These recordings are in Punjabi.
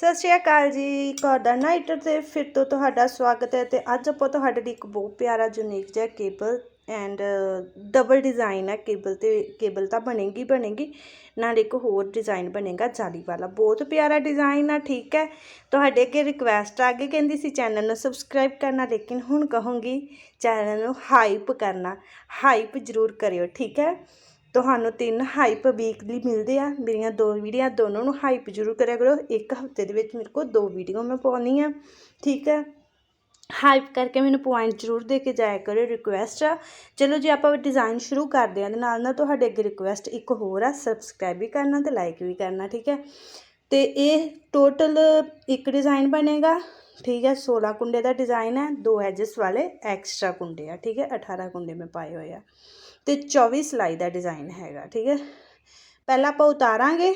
ਸਤਿ ਸ਼੍ਰੀ ਅਕਾਲ ਜੀ। ਕੋਡਾ ਨਾਈਟਰ ਤੇ ਫਿਰ ਤੋਂ ਤੁਹਾਡਾ ਸਵਾਗਤ ਹੈ ਤੇ ਅੱਜ ਆਪਾਂ ਤੁਹਾਡੇ ਲਈ ਇੱਕ ਬਹੁਤ ਪਿਆਰਾ ਯੂਨੀਕ ਜਿਹਾ ਕੇਬਲ ਐਂਡ ਡਬਲ ਡਿਜ਼ਾਈਨ ਹੈ ਕੇਬਲ ਤੇ ਕੇਬਲ ਤਾਂ ਬਣੇਗੀ ਬਣੇਗੀ। ਨਾਲ ਇੱਕ ਹੋਰ ਡਿਜ਼ਾਈਨ ਬਣੇਗਾ, ਜਾਲੀ ਵਾਲਾ। ਬਹੁਤ ਪਿਆਰਾ ਡਿਜ਼ਾਈਨ ਆ, ਠੀਕ ਹੈ। ਤੁਹਾਡੇ ਅੱਗੇ ਰਿਕਵੈਸਟ ਆ ਗਈ, ਕਹਿੰਦੀ ਸੀ ਚੈਨਲ ਨੂੰ ਸਬਸਕ੍ਰਾਈਬ ਕਰਨਾ, ਲੇਕਿਨ ਹੁਣ ਕਹੂੰਗੀ ਚੈਨਲ ਨੂੰ ਹਾਈਪ ਕਰਨਾ। ਹਾਈਪ ਜ਼ਰੂਰ ਕਰਿਓ, ਠੀਕ ਹੈ। ਤੁਹਾਨੂੰ ਤਿੰਨ ਹਾਈਪ ਵੀਕਲੀ ਮਿਲਦੇ ਆ। ਮੇਰੀਆਂ ਦੋ ਵੀਡੀਓ ਦੋਨੋਂ ਨੂੰ ਹਾਈਪ ਜ਼ਰੂਰ ਕਰਿਆ ਕਰੋ। ਇੱਕ ਹਫ਼ਤੇ ਦੇ ਵਿੱਚ ਮੇਰੇ ਕੋਲ ਦੋ ਵੀਡੀਓ ਮੈਂ ਪਾਉਣੀ ਆ, ਠੀਕ ਹੈ ਹਾਈਪ ਕਰਕੇ ਮੈਨੂੰ ਪੁਆਇੰਟ ਜ਼ਰੂਰ ਦੇ ਕੇ ਜਾਇਆ ਕਰੋ ਰਿਕੁਐਸਟ ਆ। ਚਲੋ ਜੀ, ਆਪਾਂ ਡਿਜ਼ਾਈਨ ਸ਼ੁਰੂ ਕਰਦੇ ਹਾਂ ਦੇ ਨਾਲ ਨਾਲ ਤੁਹਾਡੇ ਅੱਗੇ ਰਿਕੁਐਸਟ ਇੱਕ ਹੋਰ ਆ ਸਬਸਕ੍ਰਾਈਬ ਵੀ ਕਰਨਾ ਤੇ ਲਾਈਕ ਵੀ ਕਰਨਾ, ਠੀਕ ਹੈ ਤੇ ਇਹ ਟੋਟਲ ਇੱਕ ਡਿਜ਼ਾਈਨ ਬਣੇਗਾ, ਠੀਕ ਹੈ 16 ਕੁੰਡੇ ਦਾ ਡਿਜ਼ਾਈਨ ਹੈ ਦੋ ਐਜਸ ਵਾਲੇ ਐਕਸਟਰਾ ਕੁੰਡੇ ਆ, ਠੀਕ ਹੈ 18 ਕੁੰਡੇ ਮੈਂ ਪਾਏ ਹੋਏ ਆ। ਤੇ 24 ਸਲਾਈ ਦਾ ਡਿਜ਼ਾਈਨ ਹੈਗਾ, ਠੀਕ ਹੈ। ਪਹਿਲਾਂ ਆਪਾਂ ਉਤਾਰਾਂਗੇ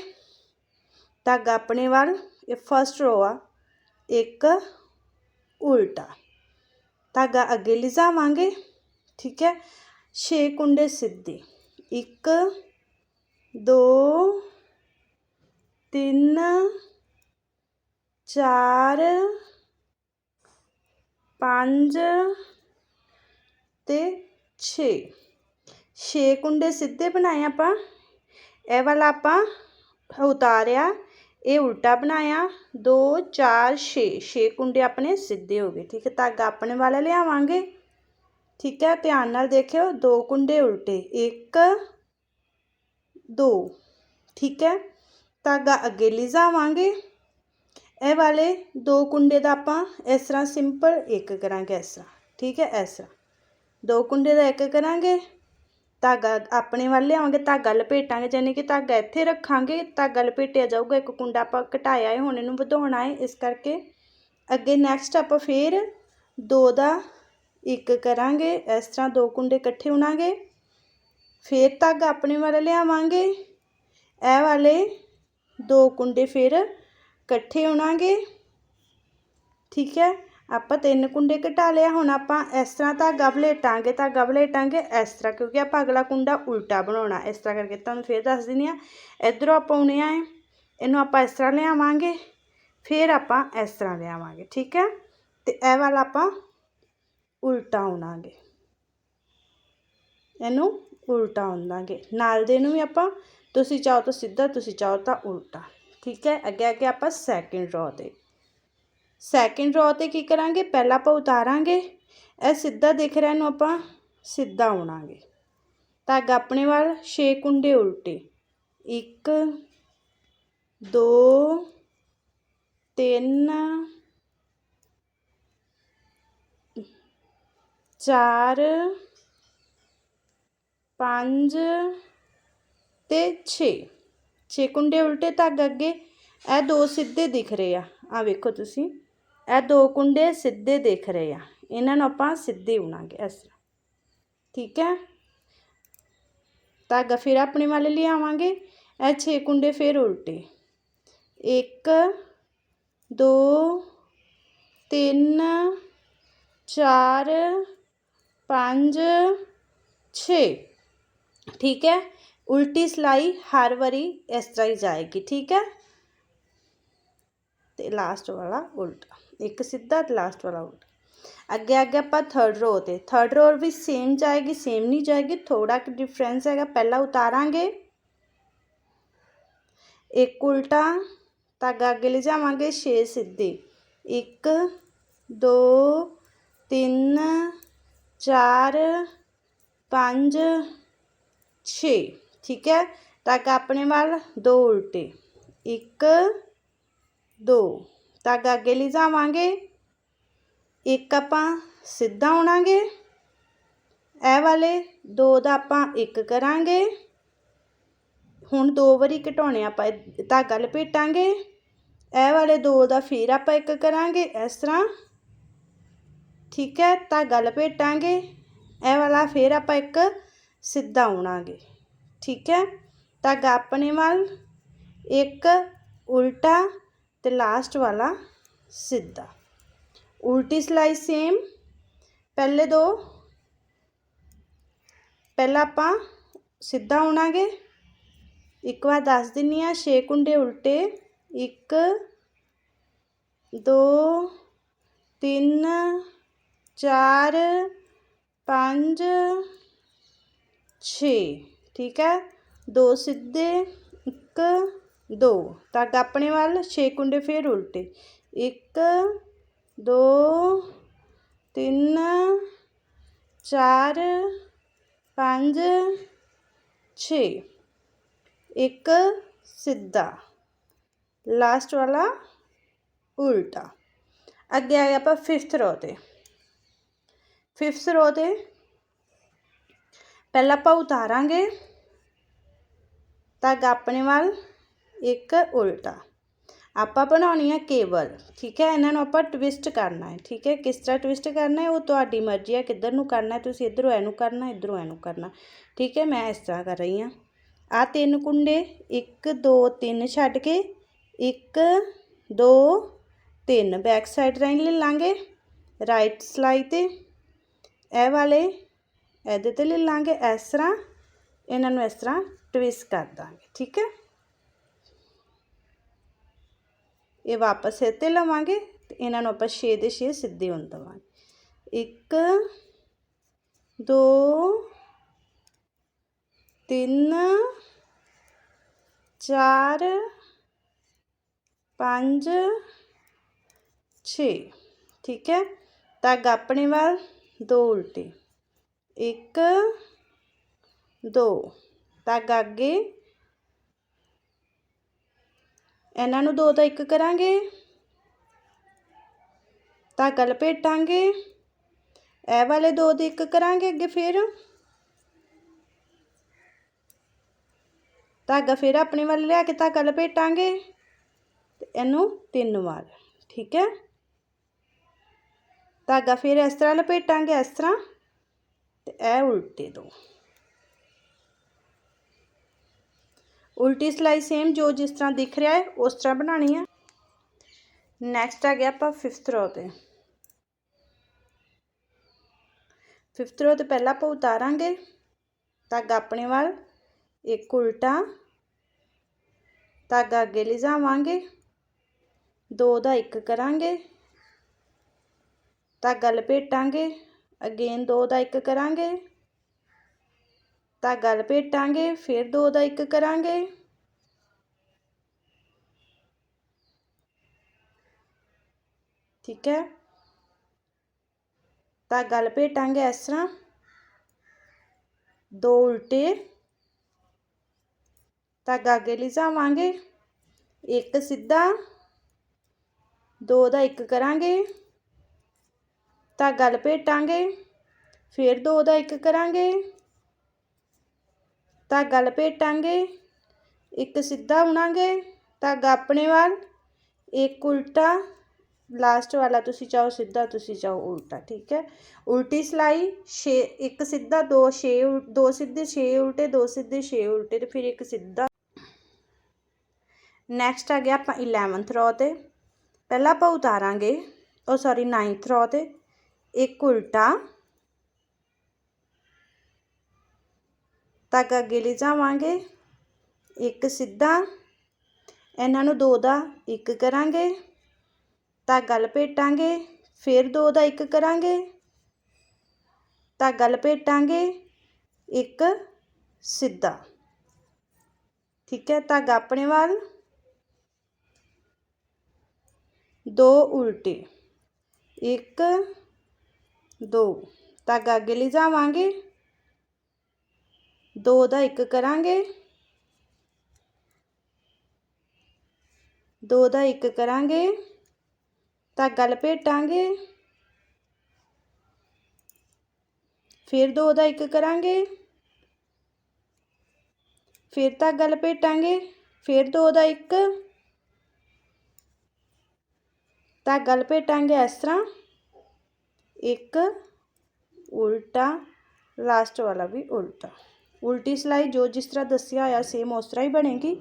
ਧਾਗਾ ਆਪਣੇ ਵੱਲ, ਇਹ ਫਸਟ ਰੋ ਆ, ਇੱਕ ਉਲਟਾ। ਧਾਗਾ ਅੱਗੇ ਲਿਜਾਵਾਂਗੇ, ਠੀਕ ਹੈ। 6 ਕੁੰਡੇ ਸਿੱਧੇ 1 2 3 4 5 ਤੇ 6 ਛੇ ਕੁੰਡੇ ਸਿੱਧੇ ਬਣਾਏ ਆਪਾਂ। ਇਹ ਵਾਲਾ ਆਪਾਂ ਉਤਾਰਿਆ, ਇਹ ਉਲਟਾ ਬਣਾਇਆ। 2 4 6 6 ਕੁੰਡੇ ਆਪਣੇ ਸਿੱਧੇ ਹੋ ਗਏ, ਠੀਕ ਹੈ। ਧਾਗਾ ਆਪਣੇ ਵਾਲਾ ਲਿਆਵਾਂਗੇ, ਠੀਕ ਹੈ। ਧਿਆਨ ਨਾਲ ਦੇਖਿਓ, ਦੋ ਕੁੰਡੇ ਉਲਟੇ 1 2 ਠੀਕ ਹੈ। ਧਾਗਾ ਅੱਗੇ ਲਿਜਾਵਾਂਗੇ। ਇਹ ਵਾਲੇ ਦੋ ਕੁੰਡੇ ਦਾ ਆਪਾਂ ਇਸ ਤਰ੍ਹਾਂ ਸਿੰਪਲ ਇੱਕ ਕਰਾਂਗੇ ਇਸ ਤਰ੍ਹਾਂ, ਠੀਕ ਹੈ, ਇਸ ਤਰ੍ਹਾਂ। ਦੋ ਕੁੰਡੇ ਦਾ ਇੱਕ ਕਰਾਂਗੇ। ਧਾਗਾ ਆਪਣੇ ਵੱਲ ਲਿਆਵਾਂਗੇ, ਧਾਗਾ ਲਪੇਟਾਂਗੇ ਯਾਨੀ ਕਿ ਧਾਗਾ ਇੱਥੇ ਰੱਖਾਂਗੇ, ਧਾਗਾ ਲਪੇਟਿਆ ਜਾਊਗਾ, ਇੱਕ ਕੁੰਡਾ ਆਪਾਂ ਘਟਾਇਆ ਹੈ ਹੁਣ ਇਹਨੂੰ ਵਧਾਉਣਾ ਹੈ ਇਸ ਕਰਕੇ ਅੱਗੇ ਨੈਕਸਟ ਆਪਾਂ ਫੇਰ ਦੋ ਦਾ ਇੱਕ ਕਰਾਂਗੇ, ਇਸ ਤਰ੍ਹਾਂ ਦੋ ਕੁੰਡੇ ਇਕੱਠੇ ਹੋਣਾਗੇ, ਫੇਰ ਧਾਗਾ ਆਪਣੇ ਵੱਲ ਲਿਆਵਾਂਗੇ, ਇਹ ਵਾਲੇ ਦੋ ਕੁੰਡੇ ਫੇਰ ਇਕੱਠੇ ਹੋਣਾਗੇ, ਠੀਕ ਹੈ? ਆਪਾਂ ਤਿੰਨ ਕੁੰਡੇ ਘਟਾ ਲਿਆ ਹੁਣ ਆਪਾਂ ਇਸ ਤਰ੍ਹਾਂ ਧਾਗਾ ਵਲੇਟਾਂਗੇ ਧਾਗਾ ਵਲੇਟਾਂਗੇ ਇਸ ਤਰ੍ਹਾਂ, ਕਿਉਂਕਿ ਆਪਾਂ ਅਗਲਾ ਕੁੰਡਾ ਉਲਟਾ ਬਣਾਉਣਾ, ਇਸ ਤਰ੍ਹਾਂ ਕਰਕੇ ਤੁਹਾਨੂੰ ਫੇਰ ਦੱਸ ਦਿੰਦੀ ਆ ਇਧਰੋਂ ਆਪਾਂ ਆਉਣਿਆ ਹੈ ਇਹਨੂੰ ਆਪਾਂ ਇਸ ਤਰ੍ਹਾਂ ਲਿਆਵਾਂਗੇ, ਫੇਰ ਆਪਾਂ ਇਸ ਤਰ੍ਹਾਂ ਲਿਆਵਾਂਗੇ, ਠੀਕ ਹੈ? ਤੇ ਇਹ ਵਾਲਾ ਆਪਾਂ ਉਲਟਾ ਆਉਣਾਗੇ। ਇਹਨੂੰ ਉਲਟਾ ਆਉਂਦਾਂਗੇ। ਨਾਲ ਦੇ ਨੂੰ ਵੀ ਆਪਾਂ, ਤੁਸੀਂ ਚਾਹੋ ਤਾਂ ਸਿੱਧਾ, ਤੁਸੀਂ ਚਾਹੋ ਤਾਂ ਉਲਟਾ, ਠੀਕ ਹੈ? ਅੱਗੇ ਅੱਗੇ ਆਪਾਂ ਸੈਕਿੰਡ ਰੋ ਦੇ ਸੈਕਿੰਡ ਰੋ ਤੇ ਕੀ ਕਰਾਂਗੇ? ਪਹਿਲਾਂ ਆਪਾਂ ਉਤਾਰਾਂਗੇ। ਇਹ ਸਿੱਧਾ ਦਿਖ ਰਿਹਾ ਨੂੰ ਆਪਾਂ, ਸਿੱਧਾ ਆਉਣਾਗੇ। ਧਾਗਾ ਆਪਣੇ ਵੱਲ 6 ਕੁੰਡੇ ਉਲਟੇ। 1 2 3 4 5 ਤੇ 6 6 ਕੁੰਡੇ ਉਲਟੇ ਧਾਗਾ ਅੱਗੇ ਇਹ ਦੋ ਸਿੱਧੇ ਦਿਖ ਰਹੇ ਆ। ਆ ਵੇਖੋ ਤੁਸੀਂ। ਇਹ ਦੋ ਕੁੰਡੇ ਸਿੱਧੇ ਦੇਖ ਰਹੇ ਆ। ਇਹਨਾਂ ਨੂੰ ਆਪਾਂ ਸਿੱਧੇ ਉਣਾਂਗੇ ਇਸ ਤਰ੍ਹਾਂ। ਠੀਕ ਹੈ? ਧਾਗਾ ਫਿਰ ਆਪਣੇ ਵਾਲੇ ਲਿਆਵਾਂਗੇ। ਇਹ 6 ਕੁੰਡੇ ਫਿਰ ਉਲਟੇ। 1 2 3 4 5 6 ਠੀਕ ਹੈ? ਉਲਟੀ ਸਲਾਈ ਹਰ ਵਾਰੀ ਇਸ ਤਰ੍ਹਾਂ ਹੀ ਜਾਏਗੀ। ਠੀਕ ਹੈ? ਤੇ ਲਾਸਟ ਵਾਲਾ ਉਲਟਾ। ਇੱਕ ਸਿੱਧਾ ਤੇ ਲਾਸਟ ਵਾਲਾ ਉਲਟਾ ਅੱਗੇ ਅੱਗੇ ਆਪਾਂ ਥਰਡ ਰੋ ਤੇ ਥਰਡ ਰੋ ਵੀ ਸੇਮ ਜਾਏਗੀ ਸੇਮ ਨਹੀਂ ਜਾਏਗੀ ਥੋੜਾ ਕਿ ਡਿਫਰੈਂਸ ਹੈਗਾ ਪਹਿਲਾਂ ਉਤਾਰਾਂਗੇ ਇੱਕ ਉਲਟਾ ਧਾਗਾ ਅੱਗੇ ਲੈ ਜਾਵਾਂਗੇ 6 ਸਿੱਧੇ 1 2 3 4 5 6 ਠੀਕ ਹੈ ਧਾਗਾ ਆਪਣੇ ਵੱਲ ਦੋ ਉਲਟੇ 1 2 ਧਾਗਾ ਅੱਗੇ ਲੈ ਜਾਵਾਂਗੇ ਇੱਕ ਆਪਾਂ ਸਿੱਧਾ ਆਉਣਾਗੇ। ਇਹ ਵਾਲੇ ਦੋ ਦਾ ਆਪਾਂ ਇੱਕ ਕਰਾਂਗੇ। ਹੁਣ ਦੋ ਵਾਰੀ ਘਟਾਉਣੇ ਆਪਾਂ, ਧਾਗਾ ਲਪੇਟਾਂਗੇ। ਇਹ ਵਾਲੇ ਦੋ ਦਾ ਫਿਰ ਆਪਾਂ ਇੱਕ ਕਰਾਂਗੇ, ਇਸ ਤਰ੍ਹਾਂ। ਠੀਕ ਹੈ, ਧਾਗਾ ਲਪੇਟਾਂਗੇ। ਇਹ ਵਾਲਾ ਫਿਰ ਆਪਾਂ ਇੱਕ ਸਿੱਧਾ ਆਉਣਾਗੇ। ਠੀਕ ਹੈ, ਧਾਗਾ ਆਪਣੇ ਵੱਲ। ਇੱਕ ਉਲਟਾ। ਤੇ ਲਾਸਟ ਵਾਲਾ ਸਿੱਧਾ। ਉਲਟੀ ਸਲਾਈ ਸੇਮ ਪਹਿਲੇ ਦੋ, ਪਹਿਲਾਂ ਆਪਾਂ ਸਿੱਧਾ ਆਉਣਾਗੇ ਇੱਕ ਵਾਰ ਦੱਸ ਦਿੰਨੀ ਆ 6 ਕੁੰਡੇ ਉਲਟੇ 1 ਦੋ, ਤਿੰਨ, ਚਾਰ, ਪੰਜ, ਛੇ। ਠੀਕ ਹੈ? ਦੋ ਸਿੱਧੇ, ਇੱਕ ਦੋ। ਧਾਗਾ ਆਪਣੇ ਵੱਲ, ਛੇ ਕੁੰਡੇ ਫੇਰ ਉਲਟੇ। ਇੱਕ, ਦੋ, ਤਿੰਨ, ਚਾਰ, ਪੰਜ, ਛੇ। ਇੱਕ, ਸਿੱਧਾ। ਲਾਸਟ ਵਾਲਾ ਉਲਟਾ। ਅੱਗੇ ਆ ਗਿਆ ਆਪਾਂ 5th ਰੋ ਤੇ। 5th ਰੋ ਤੇ ਪਹਿਲਾਂ ਆਪਾਂ ਉਤਾਰਾਂਗੇ। ਧਾਗਾ ਆਪਣੇ ਵੱਲ ਇੱਕ ਉਲਟਾ। ਆਪਾਂ ਬਣਾਉਣੀ ਹੈ ਕੇਬਲ ਠੀਕ ਹੈ? ਇਹਨਾਂ ਨੂੰ ਆਪਾਂ ਟਵਿਸਟ ਕਰਨਾ ਹੈ, ਠੀਕ ਹੈ? ਕਿਸ ਤਰ੍ਹਾਂ ਟਵਿਸਟ ਕਰਨਾ ਹੈ? ਉਹ ਤੁਹਾਡੀ ਮਰਜ਼ੀ ਹੈ, ਕਿੱਧਰ ਨੂੰ ਕਰਨਾ ਤੁਸੀਂ ਇੱਧਰੋਂ ਇਹਨੂੰ ਕਰਨਾ, ਇੱਧਰੋਂ ਇਹਨੂੰ ਕਰਨਾ, ਠੀਕ ਹੈ? ਮੈਂ ਇਸ ਤਰ੍ਹਾਂ ਕਰ ਰਹੀ ਹਾਂ। ਆ ਤਿੰਨ ਕੁੰਡੇ 1 2 3 ਛੱਡ ਕੇ 1 2 3 ਬੈਕ ਸਾਈਡ ਰਾਈਨ ਲੈ ਲਾਂਗੇ ਰਾਈਟ ਸਲਾਈ ਤੇ। ਇਹ ਵਾਲੇ, ਇਹਦੇ ਤੇ ਲੈ ਲਾਂਗੇ, ਇਸ ਤਰ੍ਹਾਂ। ਇਹਨਾਂ ਨੂੰ ਇਸ ਤਰ੍ਹਾਂ ਟਵਿਸਟ ਕਰ ਦਾਂਗੇ, ਠੀਕ ਹੈ? ਇਹ ਵਾਪਸ ਇੱਥੇ ਲਵਾਂਗੇ ਤੇ ਇਹਨਾਂ ਨੂੰ ਆਪਾਂ 6 ਦੇ 6 ਸਿੱਧੇ ਹੋਣ ਦਵਾਂਗੇ। 1 2 3 4 5 6 ਠੀਕ ਹੈ? ਤੱਗ ਆਪਣੇ ਵੱਲ, ਦੋ ਉਲਟੇ। 1 2 ਤੱਗ ਅੱਗੇ ਇਹਨਾਂ ਨੂੰ ਦੋ ਦਾ ਇੱਕ ਕਰਾਂਗੇ। ਧਾਗਾ ਲਪੇਟਾਂਗੇ ਇਹ ਵਾਲੇ ਦੋ ਦੇ ਇੱਕ ਕਰਾਂਗੇ ਅੱਗੇ ਫਿਰ। ਧਾਗਾ ਫਿਰ ਆਪਣੇ ਵੱਲ ਲਿਆ ਕੇ ਧਾਗਾ ਲਪੇਟਾਂਗੇ ਤੇ ਇਹਨੂੰ ਤਿੰਨ ਵਾਰ, ਠੀਕ ਹੈ? ਧਾਗਾ ਫਿਰ ਇਸ ਤਰ੍ਹਾਂ ਲਪੇਟਾਂਗੇ ਇਸ ਤਰ੍ਹਾਂ। ਤੇ ਇਹ ਉਲਟੇ ਦੋ। ਉਲਟੀ ਸਲਾਈ ਸੇਮ ਜੋ ਜਿਸ ਤਰ੍ਹਾਂ ਦਿਖ ਰਿਹਾ ਹੈ, ਉਸ ਤਰ੍ਹਾਂ ਬਣਾਣੀ ਹੈ ਨੈਕਸਟ ਆ ਗਿਆ ਆਪਾਂ 5th ਰੋ ਤੇ। 5th ਰੋ ਤੇ ਪਹਿਲਾਂ ਆਪਾਂ ਉਤਾਰਾਂਗੇ ਧਾਗਾ ਆਪਣੇ ਵੱਲ, ਇੱਕ ਉਲਟਾ। ਧਾਗਾ ਅੱਗੇ ਲਿਜਾਵਾਂਗੇ, ਦੋ ਦਾ ਇੱਕ ਕਰਾਂਗੇ। ਧਾਗਾ ਲਪੇਟਾਂਗੇ, ਅਗੇਨ ਦੋ ਦਾ ਇੱਕ ਕਰਾਂਗੇ। ਧਾਗਾ ਲਪੇਟਾਂਗੇ ਫਿਰ ਦੋ ਦਾ ਇੱਕ ਕਰਾਂਗੇ। ਠੀਕ ਹੈ? ਧਾਗਾ ਲਪੇਟਾਂਗੇ ਇਸ ਤਰ੍ਹਾਂ। ਦੋ ਉਲਟੇ। ਧਾਗਾ ਅੱਗੇ ਲਿਜਾਵਾਂਗੇ। ਇੱਕ ਸਿੱਧਾ। ਦੋ ਦਾ ਇੱਕ ਕਰਾਂਗੇ। ਧਾਗਾ ਲਪੇਟਾਂਗੇ ਫਿਰ ਦੋ ਦਾ ਇੱਕ ਕਰਾਂਗੇ। ਧਾਗਾ ਲਪੇਟਾਂਗੇ ਇੱਕ ਸਿੱਧਾ ਬੁਣਾਂਗੇ ਧਾਗਾ ਆਪਣੇ ਵੱਲ। ਇੱਕ ਉਲਟਾ। ਲਾਸਟ ਵਾਲਾ ਤੁਸੀਂ ਚਾਹੋ, ਸਿੱਧਾ ਤੁਸੀਂ ਚਾਹੋ, ਉਲਟਾ, ਠੀਕ ਹੈ? ਉਲਟੀ ਸਿਲਾਈ 6 ਇੱਕ ਸਿੱਧਾ, ਦੋ 6 ਦੋ ਸਿੱਧੇ 6 ਉਲਟੇ, ਦੋ ਸਿੱਧੇ 6 ਉਲਟੇ ਤੇ ਫਿਰ ਇੱਕ ਸਿੱਧਾ। ਨੈਕਸਟ ਆ ਗਿਆ ਆਪਾਂ 11th ਰੋ ਤੇ। ਪਹਿਲਾਂ ਆਪਾਂ ਉਤਾਰਾਂਗੇ। ਉਹ ਸੌਰੀ 9th ਰੋ ਤੇ। ਇੱਕ ਉਲਟਾ। ਧਾਗਾ ਅੱਗੇ ਲੈ ਜਾਵਾਂਗੇ। ਇੱਕ ਸਿੱਧਾ, ਇਹਨਾਂ ਨੂੰ ਦੋ ਦਾ ਇੱਕ ਕਰਾਂਗੇ। ਧਾਗਾ ਲਪੇਟਾਂਗੇ ਫਿਰ ਦੋ ਦਾ ਇੱਕ ਕਰਾਂਗੇ। ਧਾਗਾ ਲਪੇਟਾਂਗੇ ਇੱਕ ਸਿੱਧਾ। ਠੀਕ ਹੈ ਧਾਗਾ ਆਪਣੇ ਵੱਲ। ਦੋ ਉਲਟੇ, ਇੱਕ, ਦੋ। ਧਾਗਾ ਅੱਗੇ ਲੈ ਜਾਵਾਂਗੇ। ਦੋ ਦਾ ਇੱਕ ਕਰਾਂਗੇ। ਦੋ ਦਾ ਇੱਕ ਕਰਾਂਗੇ ਧਾਗਾ ਲਪੇਟਾਂਗੇ ਫਿਰ ਦੋ ਦਾ ਇੱਕ ਕਰਾਂਗੇ। ਫਿਰ ਧਾਗਾ ਲਪੇਟਾਂਗੇ ਫਿਰ ਦੋ ਦਾ ਇੱਕ ਧਾਗਾ ਲਪੇਟਾਂਗੇ ਇਸ ਤਰ੍ਹਾਂ। ਇੱਕ ਉਲਟਾ ਲਾਸਟ ਵਾਲਾ ਵੀ ਉਲਟਾ। ਉਲਟੀ ਸਿਲਾਈ ਜੋ ਜਿਸ ਤਰ੍ਹਾਂ ਦੱਸਿਆ ਹੋਇਆ ਸੇਮ ਉਸ ਤਰ੍ਹਾਂ ਹੀ ਬਣੇਗੀ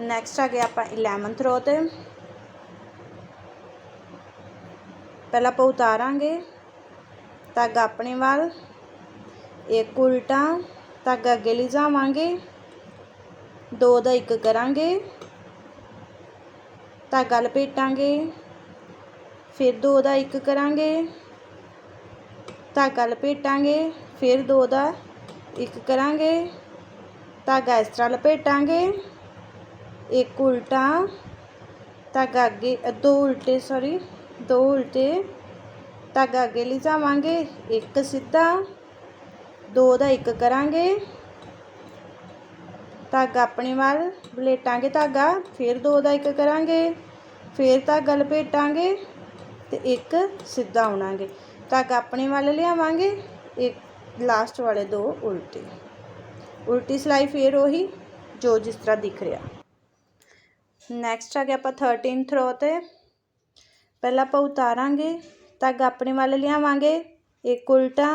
ਨੈਕਸਟ ਆ ਗਿਆ ਆਪਾਂ 11th ਰੋ ਤੇ ਪਹਿਲਾਂ ਆਪਾਂ ਉਤਾਰਾਂਗੇ, ਧਾਗਾ ਆਪਣੇ ਵੱਲ, ਇੱਕ ਉਲਟਾ, ਧਾਗਾ ਅੱਗੇ ਲਿਜਾਵਾਂਗੇ ਦੋ ਦਾ ਇੱਕ ਕਰਾਂਗੇ, ਧਾਗਾ ਲਪੇਟਾਂਗੇ, ਫਿਰ ਦੋ ਦਾ ਇੱਕ ਕਰਾਂਗੇ ਧਾਗਾ ਲਪੇਟਾਂਗੇ ਫਿਰ ਦੋ ਦਾ, ਇੱਕ ਕਰਾਂਗੇ ਧਾਗਾ ਇਸ ਤਰ੍ਹਾਂ ਲਪੇਟਾਂਗੇ। ਇੱਕ ਉਲਟਾ ਧਾਗਾ ਅੱਗੇ, ਦੋ ਉਲਟੇ ਸੌਰੀ ਦੋ ਉਲਟੇ ਧਾਗਾ ਅੱਗੇ ਲਿਜਾਵਾਂਗੇ, ਇੱਕ ਸਿੱਧਾ, ਦੋ ਦਾ ਇੱਕ ਕਰਾਂਗੇ। ਧਾਗਾ ਆਪਣੇ ਵੱਲ ਬਲੇਟਾਂਗੇ ਧਾਗਾ ਫਿਰ ਦੋ ਦਾ ਇੱਕ ਕਰਾਂਗੇ, ਫਿਰ ਧਾਗਾ ਲਪੇਟਾਂਗੇ ਤੇ ਇੱਕ ਸਿੱਧਾ ਆਉਣਾਗੇ। ਧਾਗਾ ਆਪਣੇ ਵੱਲ ਲਿਆਵਾਂਗੇ ਇੱਕ ਲਾਸਟ ਵਾਲੇ ਦੋ ਉਲਟੇ ਉਲਟੀ ਸਿਲਾਈ ਫਿਰ ਉਹੀ ਜੋ ਜਿਸ ਤਰ੍ਹਾਂ ਦਿਖ ਰਿਹਾ ਨੈਕਸਟ ਆ ਗਿਆ ਆਪਾਂ 13th ਰੋ ਤੇ ਪਹਿਲਾਂ ਆਪਾਂ ਉਤਾਰਾਂਗੇ ਧਾਗਾ ਆਪਣੇ ਵੱਲ ਲਿਆਵਾਂਗੇ ਇੱਕ ਉਲਟਾ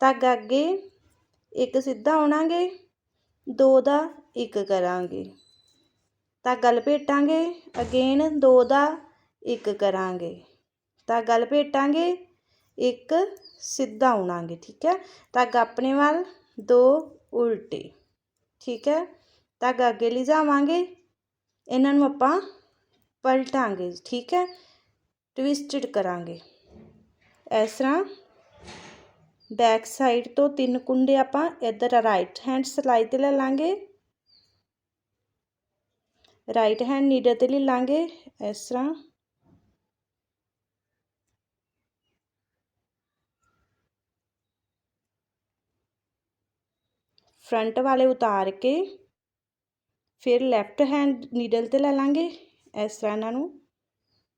ਧਾਗਾ ਅੱਗੇ ਇੱਕ ਸਿੱਧਾ ਆਉਣਾਗੇ ਦੋ ਦਾ ਇੱਕ ਕਰਾਂਗੇ ਧਾਗਾ ਲਪੇਟਾਂਗੇ ਅਗੇਨ ਦੋ ਦਾ ਇੱਕ ਕਰਾਂਗੇ ਧਾਗਾ ਲਪੇਟਾਂਗੇ ਇੱਕ ਸਿੱਧਾ ਆਉਣਾਗੇ ਠੀਕ ਹੈ ਧਾਗਾ ਆਪਣੇ ਵੱਲ ਦੋ ਉਲਟੇ ਠੀਕ ਹੈ ਧਾਗਾ ਅੱਗੇ ਲਿਜਾਵਾਂਗੇ ਇਹਨਾਂ ਨੂੰ ਆਪਾਂ ਪਲਟਾਂਗੇ ਠੀਕ ਹੈ ਟਵਿਸਟਡ ਕਰਾਂਗੇ ਇਸ ਤਰ੍ਹਾਂ ਬੈਕ ਸਾਈਡ ਤੋਂ ਤਿੰਨ ਕੁੰਡੇ ਆਪਾਂ ਇੱਧਰ ਰਾਈਟ ਹੈਂਡ ਸਲਾਈ ਤੇ ਲੈ ਲਾਂਗੇ ਰਾਈਟ ਹੈਂਡ ਨੀਡਲ ਤੇ ਲੈ ਲਾਂਗੇ ਇਸ ਤਰ੍ਹਾਂ ਫਰੰਟ ਵਾਲੇ ਉਤਾਰ ਕੇ ਫਿਰ ਲੈਫਟ ਹੈਂਡ ਨੀਡਲ ਤੇ ਲੈ ਲਾਂਗੇ ਇਸ ਤਰ੍ਹਾਂ ਇਹਨਾਂ ਨੂੰ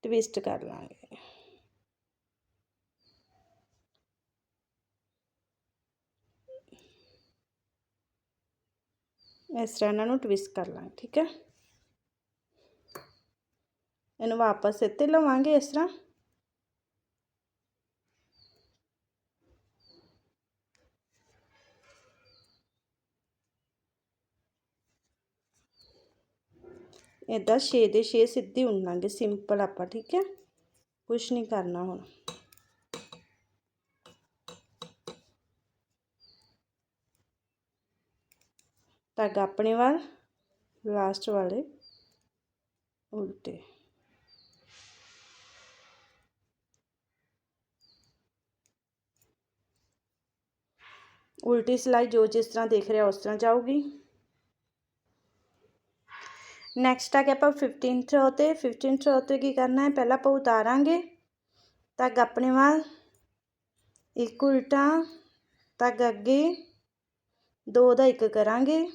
ਟਵਿਸਟ ਕਰ ਲਾਂਗੇ ਇਸ ਤਰ੍ਹਾਂ ਇਹਨਾਂ ਨੂੰ ਟਵਿਸਟ ਕਰ ਲਾਂਗੇ ਠੀਕ ਹੈ ਇਹਨੂੰ ਵਾਪਸ ਇੱਥੇ ਲਵਾਂਗੇ ਇਸ ਤਰ੍ਹਾਂ ਇੱਦਾਂ 6 ਦੇ 6 ਸਿੱਧੀ ਉਣਾਂਗੇ ਸਿੰਪਲ ਆਪਾਂ, ਠੀਕ ਹੈ? ਕੁਛ ਨਹੀਂ ਕਰਨਾ ਹੁਣ। ਧਾਗਾ ਆਪਣੇ ਵੱਲ ਲਾਸਟ ਵਾਲੇ, ਉਲਟੇ। ਉਲਟੀ ਸਿਲਾਈ ਜੋ ਜਿਸ ਤਰ੍ਹਾਂ ਦੇਖ ਰਿਹਾ ਉਸ ਤਰ੍ਹਾਂ ਜਾਊਗੀ। ਨੈਕਸਟ ਆ ਗਿਆ ਆਪਾਂ 15th ਰੋ ਤੇ 15th ਰੋ ਤੇ ਕੀ ਕਰਨਾ ਹੈ? ਪਹਿਲਾਂ ਆਪਾਂ ਉਤਾਰਾਂਗੇ। ਧਾਗਾ ਆਪਣੇ ਵੱਲ। ਇੱਕ ਉਲਟਾ। ਧਾਗਾ ਅੱਗੇ। ਦੋ ਦਾ ਇੱਕ ਕਰਾਂਗੇ।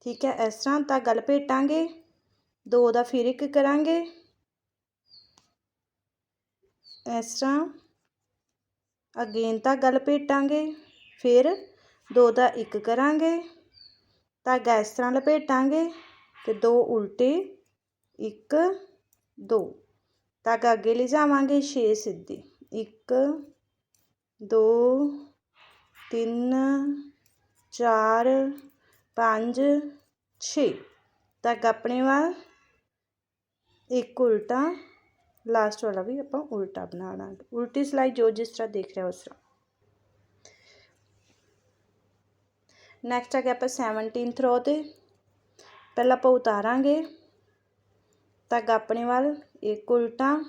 ਠੀਕ ਹੈ, ਇਸ ਤਰ੍ਹਾਂ ਧਾਗਾ ਲਪੇਟਾਂਗੇ ਦੋ ਦਾ ਫਿਰ ਇੱਕ ਕਰਾਂਗੇ। ਇਸ ਤਰ੍ਹਾਂ ਅਗੇਨ ਧਾਗਾ ਲਪੇਟਾਂਗੇ ਫਿਰ ਦੋ ਦਾ ਇੱਕ ਕਰਾਂਗੇ। ਧਾਗਾ ਇਸ ਤਰ੍ਹਾਂ ਲਪੇਟਾਂਗੇ ਤੇ ਦੋ ਉਲਟੇ, ਇੱਕ, ਦੋ। ਧਾਗਾ ਅੱਗੇ ਲਿਜਾਵਾਂਗੇ 6 ਸਿੱਧੀ। 1 2 3 4 5 6 ਧਾਗਾ ਆਪਣੇ ਵੱਲ ਇੱਕ ਉਲਟਾ। ਲਾਸਟ ਵਾਲਾ ਵੀ ਆਪਾਂ ਉਲਟਾ ਬਣਾ ਲਾਂਗੇ। ਉਲਟੀ ਸਿਲਾਈ ਜੋ ਜਿਸ ਤਰ੍ਹਾਂ ਦੇਖ ਰਿਹਾ ਉਸ ਤਰ੍ਹਾਂ। ਨੈਕਸਟ ਆ ਗਿਆ ਆਪਾਂ 17th ਰੋ ਤੇ। ਪਹਿਲਾਂ ਆਪਾਂ ਉਤਾਰਾਂਗੇ। ਧਾਗਾ ਆਪਣੇ ਵੱਲ, ਇੱਕ ਉਲਟਾ।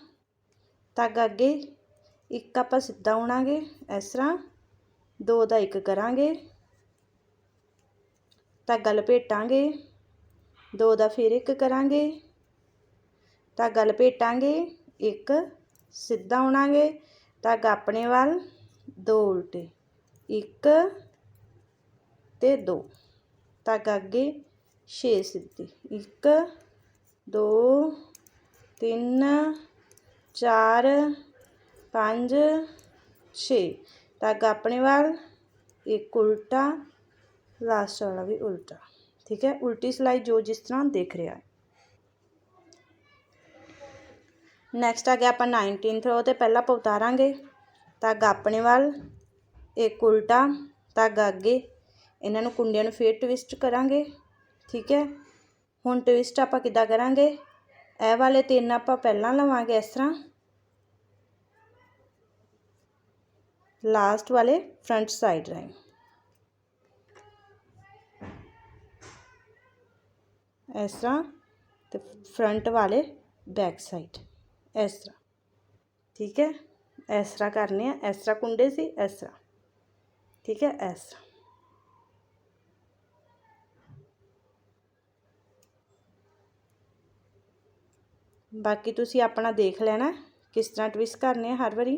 ਧਾਗਾ ਅੱਗੇ, ਇੱਕ ਆਪਾਂ ਸਿੱਧਾ ਉਣਾਂਗੇ ਇਸ ਤਰ੍ਹਾਂ। ਦੋ ਦਾ ਇੱਕ ਕਰਾਂਗੇ। ਧਾਗਾ ਲਪੇਟਾਂਗੇ। ਦੋ ਦਾ ਫਿਰ ਇੱਕ ਕਰਾਂਗੇ। ਧਾਗਾ ਲਪੇਟਾਂਗੇ, ਇੱਕ ਸਿੱਧਾ ਉਣਾਂਗੇ ਧਾਗਾ ਆਪਣੇ ਵੱਲ, ਦੋ ਉਲਟੇ। ਇੱਕ ਤੇ ਦੋ। ਧਾਗਾ ਅੱਗੇ 6 ਸਿੱਧੀ। 1 2 3 4 5 6 ਧਾਗਾ ਆਪਣੇ ਵੱਲ ਇੱਕ ਉਲਟਾ ਲਾਸਟ ਵਾਲਾ ਵੀ ਉਲਟਾ। ਠੀਕ ਹੈ? ਉਲਟੀ ਸਿਲਾਈ ਜੋ ਜਿਸ ਤਰ੍ਹਾਂ ਦੇਖ ਰਿਹਾ ਹੈ। ਨੈਕਸਟ ਆ ਗਿਆ ਆਪਾਂ 19th ਰੋ ਤੇ ਪਹਿਲਾਂ ਆਪਾਂ ਉਤਾਰਾਂਗੇ ਧਾਗਾ ਆਪਣੇ ਵੱਲ ਇੱਕ ਉਲਟਾ ਧਾਗਾ ਅੱਗੇ ਇਹਨਾਂ ਨੂੰ ਕੁੰਡਿਆਂ ਨੂੰ ਫੇਰ ਟਵਿਸਟ ਕਰਾਂਗੇ, ਠੀਕ ਹੈ? ਹੁਣ ਟਵਿਸਟ ਆਪਾਂ ਕਿੱਦਾਂ ਕਰਾਂਗੇ? ਇਹ ਵਾਲੇ ਤਿੰਨ ਆਪਾਂ ਪਹਿਲਾਂ ਲਵਾਂਗੇ ਇਸ ਤਰ੍ਹਾਂ। ਲਾਸਟ ਵਾਲੇ ਫਰੰਟ ਸਾਈਡ ਰਾਈ ਇਸ ਤਰ੍ਹਾਂ ਤੇ ਫਰੰਟ ਵਾਲੇ ਬੈਕ ਸਾਈਡ ਇਸ ਤਰ੍ਹਾਂ। ਠੀਕ ਹੈ? ਇਸ ਤਰ੍ਹਾਂ ਕਰਨੇ ਆ, ਇਸ ਤਰ੍ਹਾਂ ਕੁੰਡੇ ਸੀ, ਇਸ ਤਰ੍ਹਾਂ। ਠੀਕ ਹੈ? ਇਸ ਤਰ੍ਹਾਂ। ਬਾਕੀ ਤੁਸੀਂ ਆਪਣਾ ਦੇਖ ਲੈਣਾ ਕਿਸ ਤਰ੍ਹਾਂ ਟਵਿਸਟ ਕਰਨੇ ਆ ਹਰ ਵਾਰੀ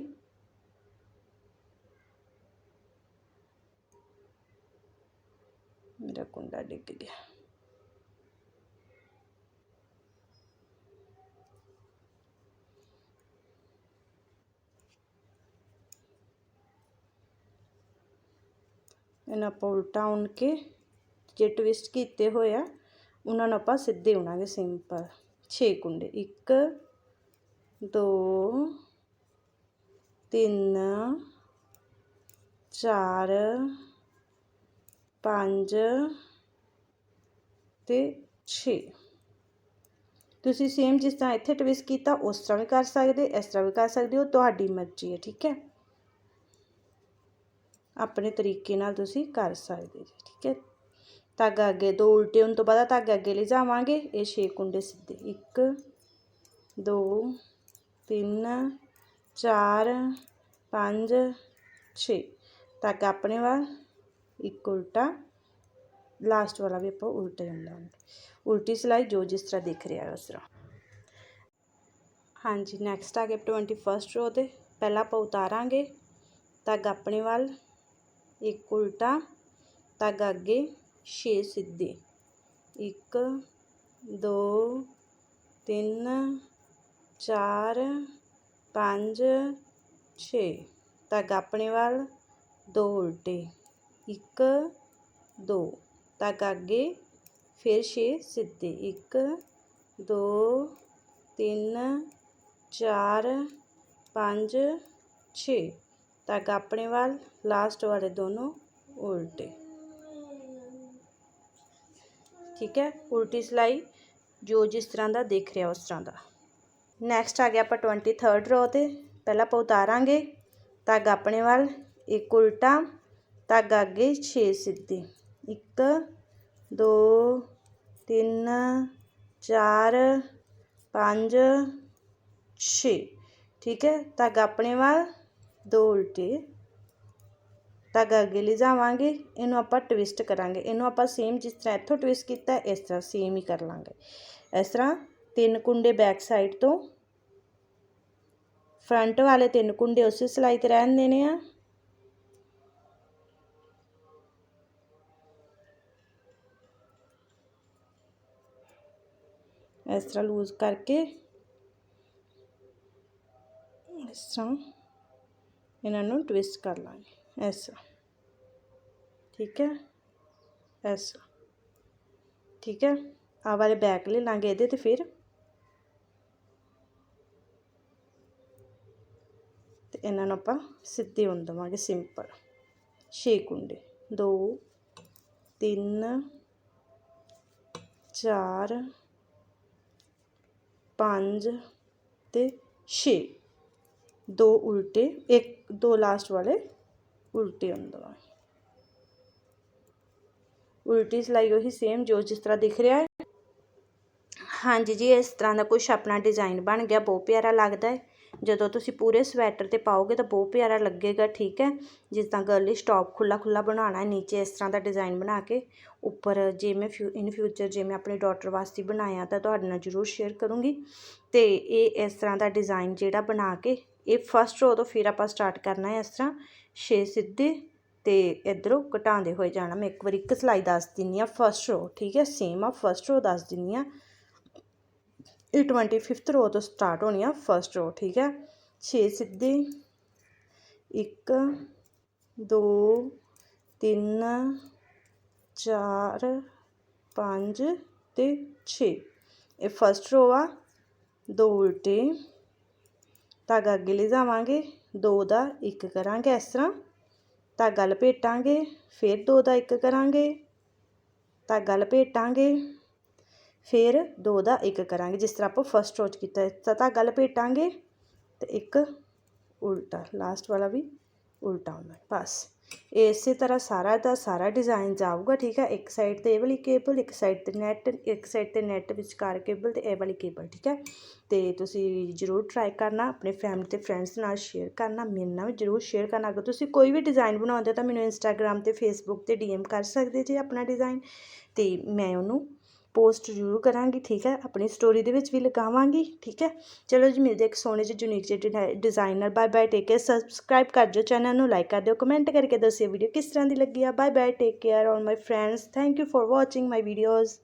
ਮੇਰਾ ਕੁੰਡਾ ਡਿੱਗ ਗਿਆ ਇਹਨਾਂ ਆਪਾਂ ਉਲਟਾ ਉਣ ਕੇ ਜੇ ਟਵਿਸਟ ਕੀਤੇ ਹੋਏ ਆ ਉਹਨਾਂ ਨੂੰ ਆਪਾਂ ਸਿੱਧੇ ਉਣਾਂਗੇ ਸਿੰਪਲ 6 ਕੁੰਡੇ 1 2 3 4 5 ਤੇ 6 ਤੁਸੀਂ ਸੇਮ ਜਿਸ ਤਰ੍ਹਾਂ ਇੱਥੇ ਟਵਿਸਟ ਕੀਤਾ, ਉਸ ਤਰ੍ਹਾਂ ਵੀ ਕਰ ਸਕਦੇ, ਇਸ ਤਰ੍ਹਾਂ ਵੀ ਕਰ ਸਕਦੇ ਹੋ, ਤੁਹਾਡੀ ਮਰਜ਼ੀ ਹੈ, ਠੀਕ ਹੈ? ਆਪਣੇ ਤਰੀਕੇ ਨਾਲ ਤੁਸੀਂ ਕਰ ਸਕਦੇ ਜੀ, ਠੀਕ ਹੈ? ਧਾਗਾ ਅੱਗੇ ਦੋ ਉਲਟੇ ਹੋਣ ਤੋਂ ਬਾਅਦ ਧਾਗਾ ਅੱਗੇ ਲਿਜਾਵਾਂਗੇ ਇਹ 6 ਕੁੰਡੇ ਸਿੱਧੇ। 1 2 3 4 5 6 ਧਾਗਾ ਆਪਣੇ ਵੱਲ, ਇੱਕ ਉਲਟਾ। ਲਾਸਟ ਵਾਲਾ ਵੀ ਆਪਾਂ ਉਲਟੇ ਹੀ ਲਾਉਂਗੇ ਉਲਟੀ ਸਿਲਾਈ ਜੋ ਜਿਸ ਤਰ੍ਹਾਂ ਦਿਖ ਰਿਹਾ ਹੈ, ਉਸ ਤਰ੍ਹਾਂ। ਹਾਂਜੀ ਨੈਕਸਟ ਆ ਗਿਆ 21st ਰੋ ਤੇ। ਪਹਿਲਾਂ ਆਪਾਂ ਉਤਾਰਾਂਗੇ। ਧਾਗਾ ਆਪਣੇ ਵੱਲ, ਇੱਕ ਉਲਟਾ। ਧਾਗਾ ਅੱਗੇ ਛੇ ਸਿੱਧੇ। 1 2 3 4 5 6 ਧਾਗਾ ਆਪਣੇ ਵੱਲ, ਦੋ ਉਲਟੇ। 1 2 ਧਾਗਾ ਅੱਗੇ, ਫਿਰ ਛੇ ਸਿੱਧੇ। 1 2 3 4 5 6 ਧਾਗਾ ਆਪਣੇ ਵੱਲ, ਲਾਸਟ ਵਾਲੇ ਦੋਨੋਂ ਉਲਟੇ। ਠੀਕ ਹੈ, ਉਲਟੀ ਸਿਲਾਈ ਜੋ ਜਿਸ ਤਰ੍ਹਾਂ ਦਾ ਦੇਖ ਰਿਹਾ ਉਸ ਤਰ੍ਹਾਂ ਦਾ। ਨੈਕਸਟ ਆ ਗਿਆ ਆਪਾਂ 23rd ਰੋ ਤੇ। ਪਹਿਲਾਂ ਆਪਾਂ ਉਤਾਰਾਂਗੇ। ਧਾਗਾ ਆਪਣੇ ਵੱਲ, ਇੱਕ ਉਲਟਾ, ਧਾਗਾ ਅੱਗੇ 6 ਸਿੱਧੀ। 1 2 3 4 5 6 ਠੀਕ ਹੈ, ਧਾਗਾ ਆਪਣੇ ਵੱਲ, ਦੋ ਉਲਟੇ। ਧਾਗਾ ਅੱਗੇ ਲੈ ਜਾਵਾਂਗੇ, ਇਹਨੂੰ ਆਪਾਂ ਟਵਿਸਟ ਕਰਾਂਗੇ। ਇਹਨੂੰ ਆਪਾਂ ਸੇਮ ਜਿਸ ਤਰ੍ਹਾਂ ਇੱਥੋਂ ਟਵਿਸਟ ਕੀਤਾ, ਇਸ ਤਰ੍ਹਾਂ ਸੇਮ ਹੀ ਕਰ ਲਾਂਗੇ। ਇਸ ਤਰ੍ਹਾਂ ਤਿੰਨ ਕੁੰਡੇ ਬੈਕ ਸਾਈਡ ਤੋਂ ਫਰੰਟ ਵਾਲੇ ਤਿੰਨ ਕੁੰਡੇ ਉਸੇ ਸਿਲਾਈ ਤੇ ਰਹਿਣ ਦੇਣੇ ਆ। ਇਸ ਤਰ੍ਹਾਂ ਲੂਜ਼ ਕਰਕੇ ਇਸ ਤਰ੍ਹਾਂ ਇਹਨਾਂ ਨੂੰ ਟਵਿਸਟ ਕਰ ਲਾਂਗੇ। ਇਸ ਤਰ੍ਹਾਂ ਠੀਕ ਹੈ? ਇਸ ਤਰ੍ਹਾਂ ਠੀਕ ਹੈ? ਆ ਵਾਲੇ ਬੈਕ ਲੈ ਲਾਂਗੇ ਇਹਦੇ ਤੇ ਫਿਰ। ਤੇ ਇਹਨਾਂ ਨੂੰ ਆਪਾਂ ਸਿੱਧੇ ਉਣ ਦੇਵਾਂਗੇ ਸਿੰਪਲ 6 ਕੁੰਡੇ। 2 3 4 5 ਤੇ 6 ਦੋ ਉਲਟੇ, ਇੱਕ, ਦੋ ਲਾਸਟ ਵਾਲੇ। ਉਲਟੇ ਹੁੰਦਾ ਉਲਟੀ ਸਿਲਾਈ ਉਹੀ ਸੇਮ ਜੋ ਜਿਸ ਤਰ੍ਹਾਂ ਦਿਖ ਰਿਹਾ ਹੈ। ਹਾਂਜੀ ਜੀ, ਇਸ ਤਰ੍ਹਾਂ ਦਾ ਕੁਝ ਆਪਣਾ ਡਿਜ਼ਾਈਨ ਬਣ ਗਿਆ, ਬਹੁਤ ਪਿਆਰਾ ਲੱਗਦਾ ਹੈ। ਜਦੋਂ ਤੁਸੀਂ ਪੂਰੇ ਸਵੈਟਰ ਤੇ ਪਾਓਗੇ ਤਾਂ ਬਹੁਤ ਪਿਆਰਾ ਲੱਗੇਗਾ, ਠੀਕ ਹੈ। ਜਿਸ ਤਰ੍ਹਾਂ ਗਰਲਿਸ ਸਟਾਪ ਖੁੱਲਾ ਖੁੱਲਾ ਬਣਾਉਣਾ ਹੈ, ਨੀਚੇ ਇਸ ਤਰ੍ਹਾਂ ਦਾ ਡਿਜ਼ਾਈਨ ਬਣਾ ਕੇ। ਉੱਪਰ ਜੇ ਮੈਂ ਫਿਊ ਇਨ ਫਿਊਚਰ ਜੇ ਮੈਂ ਆਪਣੇ ਡਾਟਰ ਵਾਸਤੇ ਬਣਾਇਆ ਤਾਂ ਤੁਹਾਡੇ ਨਾਲ ਜ਼ਰੂਰ ਸ਼ੇਅਰ ਕਰੂੰਗੀ। ਤੇ ਇਹ ਇਸ ਤਰ੍ਹਾਂ ਦਾ ਡਿਜ਼ਾਈਨ ਜਿਹੜਾ ਬਣਾ ਕੇ, ਇਹ ਫਸਟ ਰੋ ਤੋਂ ਫਿਰ ਆਪਾਂ ਸਟਾਰਟ ਕਰਨਾ ਹੈ ਇਸ ਤਰ੍ਹਾਂ। 6 ਸਿੱਧੇ ਤੇ ਇਧਰੋਂ ਘਟਾਉਂਦੇ ਹੋਏ ਜਾਣਾ। ਮੈਂ ਇੱਕ ਵਾਰੀ ਇੱਕ ਸਲਾਈ ਦੱਸ ਦਿੰਨੀ ਆ ਫਸਟ ਰੋ ਠੀਕ ਹੈ? ਸੇਮ ਆ ਫਸਟ ਰੋ ਦੱਸ ਦਿੰਨੀ ਆ ਇਹ 25th ਰੋ ਤੋਂ ਸਟਾਰਟ ਹੋਣੀ ਆ ਫਸਟ ਰੋ ਠੀਕ ਹੈ? 6 ਸਿੱਧੇ 1 2 3 4 5 ਤੇ 6 ਇਹ ਫਸਟ ਰੋ ਆ, ਦੋ ਉਲਟੇ। ਧਾਗਾ ਅੱਗੇ ਲੈ ਜਾਵਾਂਗੇ। ਦੋ ਦਾ ਇੱਕ ਕਰਾਂਗੇ ਇਸ ਤਰ੍ਹਾਂ। ਧਾਗਾ ਲਪੇਟਾਂਗੇ ਫਿਰ ਦੋ ਦਾ ਇੱਕ ਕਰਾਂਗੇ। ਧਾਗਾ ਲਪੇਟਾਂਗੇ ਫਿਰ ਦੋ ਦਾ ਇੱਕ ਕਰਾਂਗੇ। ਜਿਸ ਤਰ੍ਹਾਂ ਆਪਾਂ ਫਸਟ ਰੋ ਕੀਤਾ ਇਸ ਤਰ੍ਹਾਂ ਧਾਗਾ ਲਪੇਟਾਂਗੇ ਤੇ ਇੱਕ ਉਲਟਾ ਲਾਸਟ ਵਾਲਾ ਵੀ ਉਲਟਾ ਹੁੰਦਾ ਬਸ। ਇਸੇ ਤਰ੍ਹਾਂ ਸਾਰਾ ਦਾ ਸਾਰਾ ਡਿਜ਼ਾਈਨ ਜਾਊਗਾ, ਠੀਕ ਹੈ? ਇੱਕ ਸਾਈਡ ਤੇ ਇਹ ਵਾਲੀ ਕੇਬਲ ਇੱਕ ਸਾਈਡ ਤੇ ਨੈਟ ਇੱਕ ਸਾਈਡ ਤੇ ਨੈਟ ਵਿਚਕਾਰ ਕੇਬਲ ਤੇ ਇਹ ਵਾਲੀ ਕੇਬਲ ਠੀਕ ਹੈ? ਤੇ ਤੁਸੀਂ ਜਰੂਰ ਟਰਾਈ ਕਰਨਾ, ਆਪਣੇ ਫੈਮਿਲੀ ਤੇ ਫਰੈਂਡਸ ਨਾਲ ਸ਼ੇਅਰ ਕਰਨਾ, ਮੇਰੇ ਨਾਲ ਵੀ ਜਰੂਰ ਸ਼ੇਅਰ ਕਰਨਾ। ਅਗਰ ਤੁਸੀਂ ਕੋਈ ਵੀ ਡਿਜ਼ਾਈਨ ਬਣਾਉਂਦੇ ਹੋ ਤਾਂ ਮੈਨੂੰ ਇੰਸਟਾਗ੍ਰam ਤੇ ਫੇਸਬੁੱਕ ਤੇ ਡੀਐਮ ਕਰ ਸਕਦੇ ਜੇ ਆਪਣਾ ਡਿਜ਼ਾਈਨ ਤੇ ਮੈਂ ਉਹਨੂੰ ਪੋਸਟ ਜ਼ਰੂਰ ਕਰਾਂਗੀ, ਠੀਕ ਹੈ? ਆਪਣੀ ਸਟੋਰੀ ਦੇ ਵਿੱਚ ਵੀ ਲਗਾਵਾਂਗੀ, ਠੀਕ ਹੈ? ਚਲੋ ਜੀ, ਮਿਲਦੇ ਇੱਕ ਸੋਹਣੇ ਜਿਹੇ ਯੂਨੀਕ ਜਿਹੇ designer bye bye take care subscribe ਕਰ ਦਿਓ ਚੈਨਲ ਨੂੰ ਲਾਈਕ ਕਰ ਦਿਓ ਕਮੈਂਟ ਕਰਕੇ ਦੱਸਿਓ ਵੀਡੀਓ ਕਿਸ ਤਰ੍ਹਾਂ ਦੀ ਲੱਗੀ ਆ। Bye bye take care all my friends thank you for watching my videos